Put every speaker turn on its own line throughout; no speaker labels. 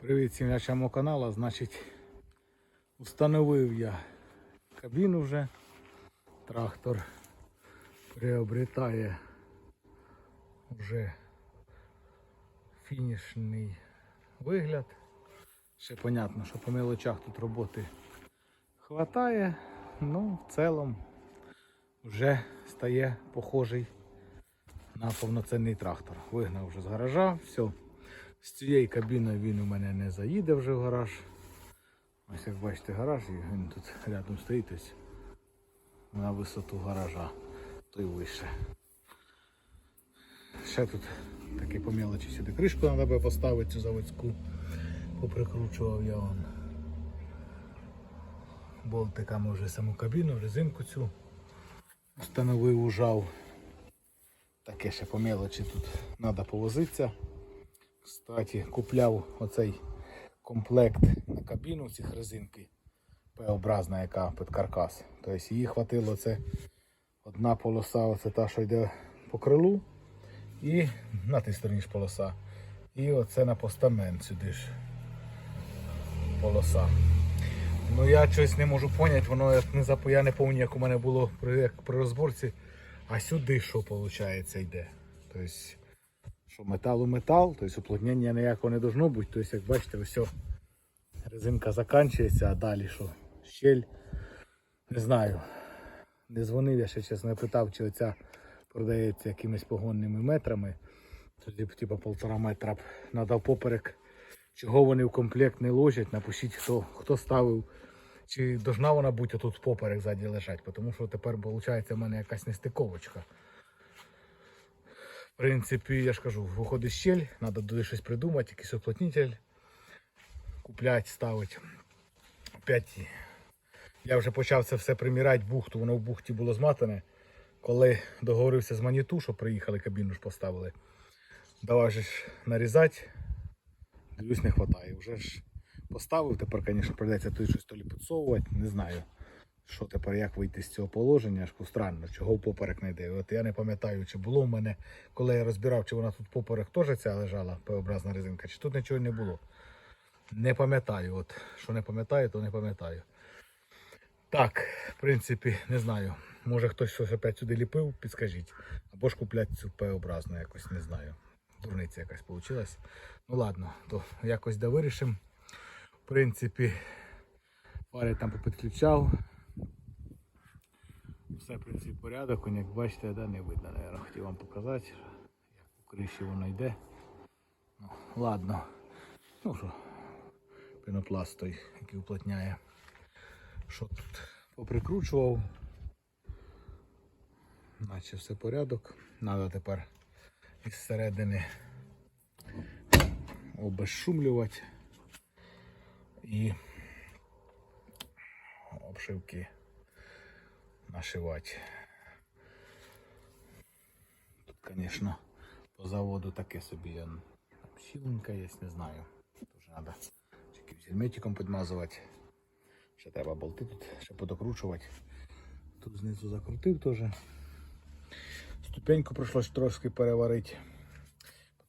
Привіт всім нашому каналу. Значить, установив я кабіну вже. Трактор приобретає вже фінішний вигляд. Ще понятно, що по мелочах тут роботи хватає, ну в цілому вже стає похожий на повноцінний трактор. Вигнав вже з гаража, все. З цією кабіною він у мене не заїде вже в гараж. Ось як бачите гараж, він тут рядом стоїть ось на висоту гаража, то й вище. Ще тут такі по мелочі сюди кришку треба би поставити цю заводську. Поприкручував я вон болтиками вже саму кабіну, резинку цю встановив, ужав. Таке ще по мелочі тут треба повозитися. Кстати, купляв оцей комплект на кабіну цих резинки П-образна, яка під каркас. Тобто її хватило це одна полоса, оце та, що йде по крилу, і на тій стороні ж полоса. І оце на постамент сюди ж полоса. Ну я щось не можу поняти, воно як не зап... я не пам'ятаю, як у мене було при, як при розборці, а сюди що виходить йде. Тобто що метал у метал, тобто уплотнення ніякого не должно бути. Тобто, як бачите, ось резинка закінчується, а далі що? Щель. Не знаю. Не дзвонив, я ще чесно питав, чи оця продається якимись погонними метрами. Тоді типу полтора метра надав поперек. Чого вони в комплект не ложать, напишіть, хто, хто ставив. Чи должна вона бути тут поперек ззаді лежать, тому що тепер виходить в мене якась нестиковочка. Принципі, я ж кажу, виходить щель, треба туди щось придумати, якийсь уплотнитель купляти, ставити. Опять я вже почав це все приміряти бухту, воно в бухті було зматане. Коли договорився з маніту, що приїхали, кабіну ж поставили. Давай же ж нарізати. Дивлюсь, не вистачає. Вже ж поставив, тепер, звісно, прийдеться тут щось то лі підсовувати, не знаю. Що тепер, як вийти з цього положення, аж странно, чого поперек не йде. От я не пам'ятаю, чи було в мене, коли я розбирав, чи вона тут поперек теж ця лежала, П-образна резинка, чи тут нічого не було. Не пам'ятаю. От, що не пам'ятаю, то не пам'ятаю. Так, в принципі, не знаю. Може хтось щось опять сюди ліпив, підскажіть. Або ж куплять цю П-образну якось, не знаю. Дурниця якась вийшла. Ну ладно, то якось да вирішимо. В принципі, фари там попідключав. Все, в принципі, порядок, як бачите, да, не видно, наверное. хотів вам показати, як у криші воно йде. Ну, ладно. Ну що, пенопласт той, який уплотняє. Що тут поприкручував. Наче все порядок. Треба тепер із середини обезшумлювати і обшивки нашивати. Тут, звісно, по заводу таке собі там є, не знаю. Тоже треба якимось герметиком підмазувати. Ще треба болти тут, ще подокручувати. Тут знизу закрутив теж. Ступеньку прийшлось трошки переварити,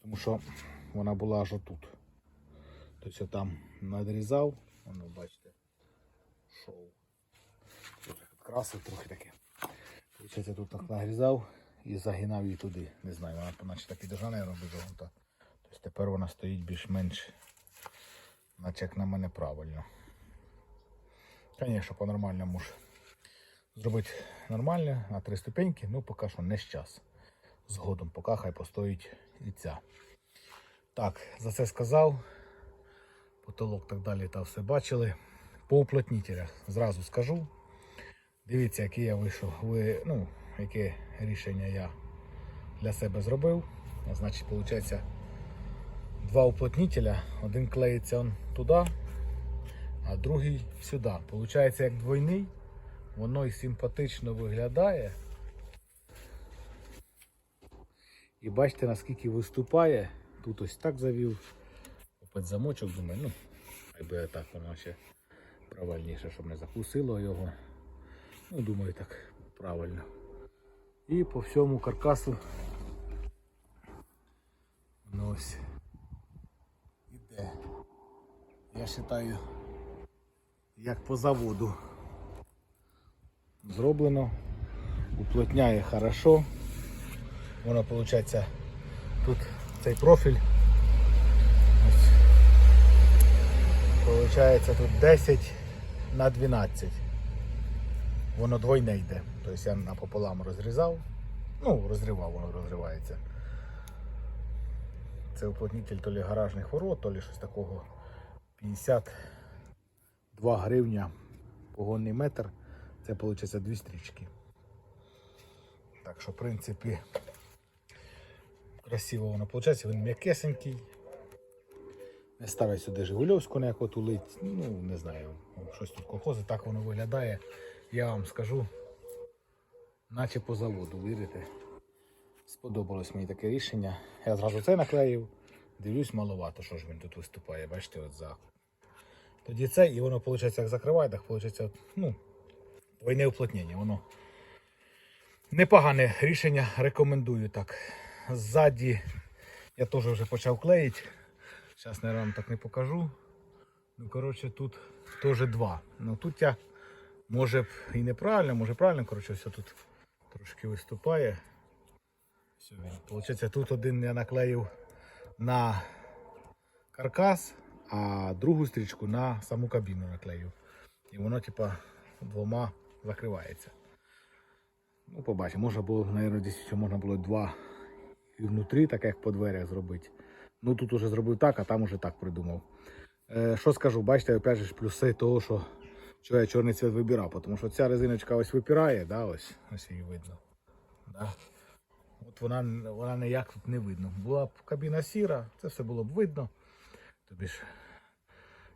тому що вона була аж отут. Тобто я там надрізав, воно бачите, шоу. Трохи трохи таке. Получається, тут так нагрізав і загинав її туди. Не знаю, вона наче так і держана, я загонта. Тобто тепер вона стоїть більш-менш, наче як на мене правильно. Звісно, по-нормальному ж зробити нормально на три ступеньки, ну поки що не час. Згодом, поки хай постоїть і ця. Так, за це сказав. Потолок так далі та все бачили. По уплотнителях зразу скажу. Дивіться, який я вийшов. Ви, ну, яке рішення я для себе зробив. Значить, виходить, два уплотнителя. Один клеїться туди, а другий сюди. Получається, як двойний, воно і симпатично виглядає. І бачите, наскільки виступає. Тут ось так завів. Опять замочок, думаю, ну, хай би так воно ще правильніше, щоб не закусило його. Ну, думаю, так правильно. І по всьому каркасу воно ось іде. я вважаю, як по заводу. Зроблено, уплотняє хорошо. Воно виходить тут цей профіль. Ось. Получається тут 10 на 12. Воно двойне йде. Тобто я напополам розрізав. Ну, розривав, воно розривається. Це уплотнитель то лі гаражних ворот, то лі щось такого. 52 гривня погонний метр. Це виходить дві стрічки. Так що, в принципі, красиво воно виходить, він м'якесенький. Не ставить сюди Жигульовську ніяку тулить. Ну, не знаю, щось тут колхози, так воно виглядає. Я вам скажу, наче по заводу, вірите? Сподобалось мені таке рішення. Я зразу це наклеїв. Дивлюсь, маловато, що ж він тут виступає. Бачите, от за. Тоді це, і воно, виходить, як закриває, так виходить, ну, двойне уплотнення. Воно непогане рішення, рекомендую так. Ззаді я теж вже почав клеїти. Зараз, вам так не покажу. Ну, коротше, тут теж два. Ну тут я може б і неправильно, може правильно, коротше, все тут трошки виступає. Все, він. Получається, тут один я наклеїв на каркас, а другу стрічку на саму кабіну наклеїв. І воно, типа, двома закривається. Ну, побачимо, можна було, мабуть, десь ще можна було два і внутрі, так як по дверях зробити. Ну тут уже зробив так, а там уже так придумав. Е, що скажу, бачите, опять же плюси того, що, що я чорний цвіт вибирав, тому що ця резиночка ось випирає, да, ось, ось її видно. Да. От вона, вона ніяк тут не видно. Була б кабіна сіра, це все було б видно. Тобі ж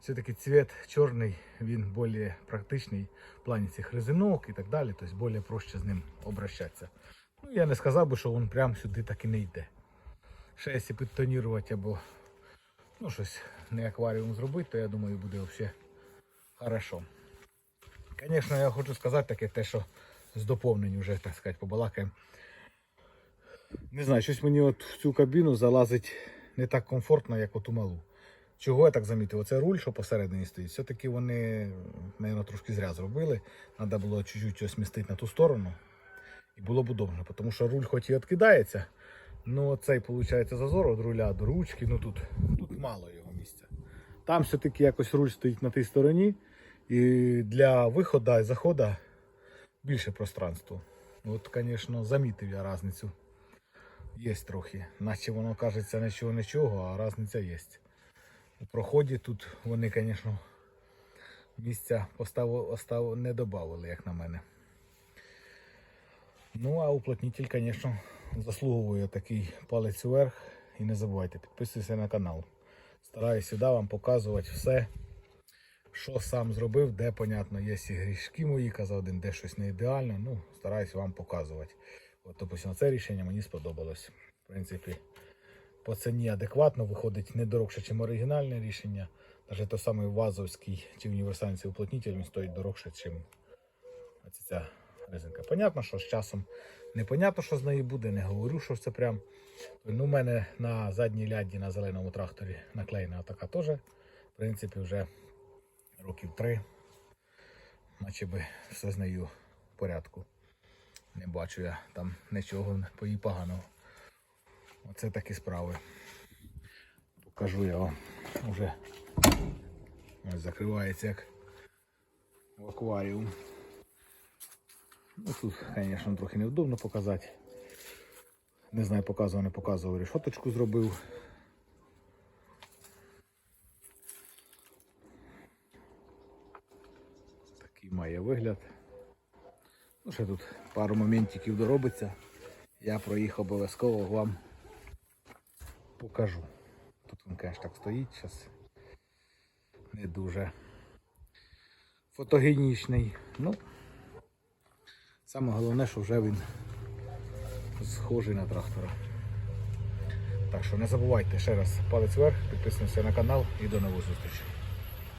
все-таки цвіт чорний, він більш практичний в плані цих резинок і так далі, тобто більш проще з ним обращатися. Ну, я не сказав би, що він прямо сюди так і не йде. Ще якщо підтонірувати або ну, щось не акваріум зробити, то я думаю буде взагалі хорошо. Звісно, я хочу сказати таке те, що з доповнень вже, так сказати, побалакаємо. Не знаю, щось мені от в цю кабіну залазить не так комфортно, як от у малу. Чого я так замітив? Оце руль, що посередині стоїть, все-таки вони, мабуть, трошки зря зробили. Треба було чуть-чуть його смістити на ту сторону. І було б удобно, тому що руль хоч і відкидається, Ну, цей, виходить, зазор від руля до ручки, ну тут, тут мало його місця. Там все-таки якось руль стоїть на тій стороні, і для виходу і заходу більше пространства. От, звісно, замітив я різницю. Є трохи. Наче воно кажеться нічого нічого, а різниця є. У проході тут вони, звісно, місця поставу, остав, не додали, як на мене. Ну, а уплотнитель, звісно, заслуговує такий палець вверх. І не забувайте, підписуйтесь на канал. Стараюся сюди вам показувати все, що сам зробив, де, понятно, є і грішки мої, казав один, де щось не ідеально. Ну, стараюся вам показувати. От, допустимо, це рішення мені сподобалось. В принципі, по ціні адекватно виходить не дорогше, ніж оригінальне рішення. Навіть той самий вазовський чи універсальний цей уплотнитель він стоїть дорогше, ніж ця резинка. Понятно, що з часом непонятно, що з нею буде, не говорю, що це прям. Ну, у мене на задній ляді на зеленому тракторі наклеєна така теж. В принципі, вже років три. Наче би все з нею в порядку. Не бачу я там нічого їй поганого. Оце такі справи. Покажу я вам. Уже ось закривається як в акваріум. Ну, тут, звісно, трохи невдобно показати. Не знаю, показував, не показував, решоточку зробив. Такий має вигляд. Ну, ще тут пару моментиків доробиться. Я про їх обов'язково вам покажу. Тут він, конечно, так стоїть зараз. Не дуже фотогенічний. Ну, Саме головне, що вже він схожий на трактора. Так що не забувайте ще раз палець вверх, підписуйтесь на канал і до нових зустрічей.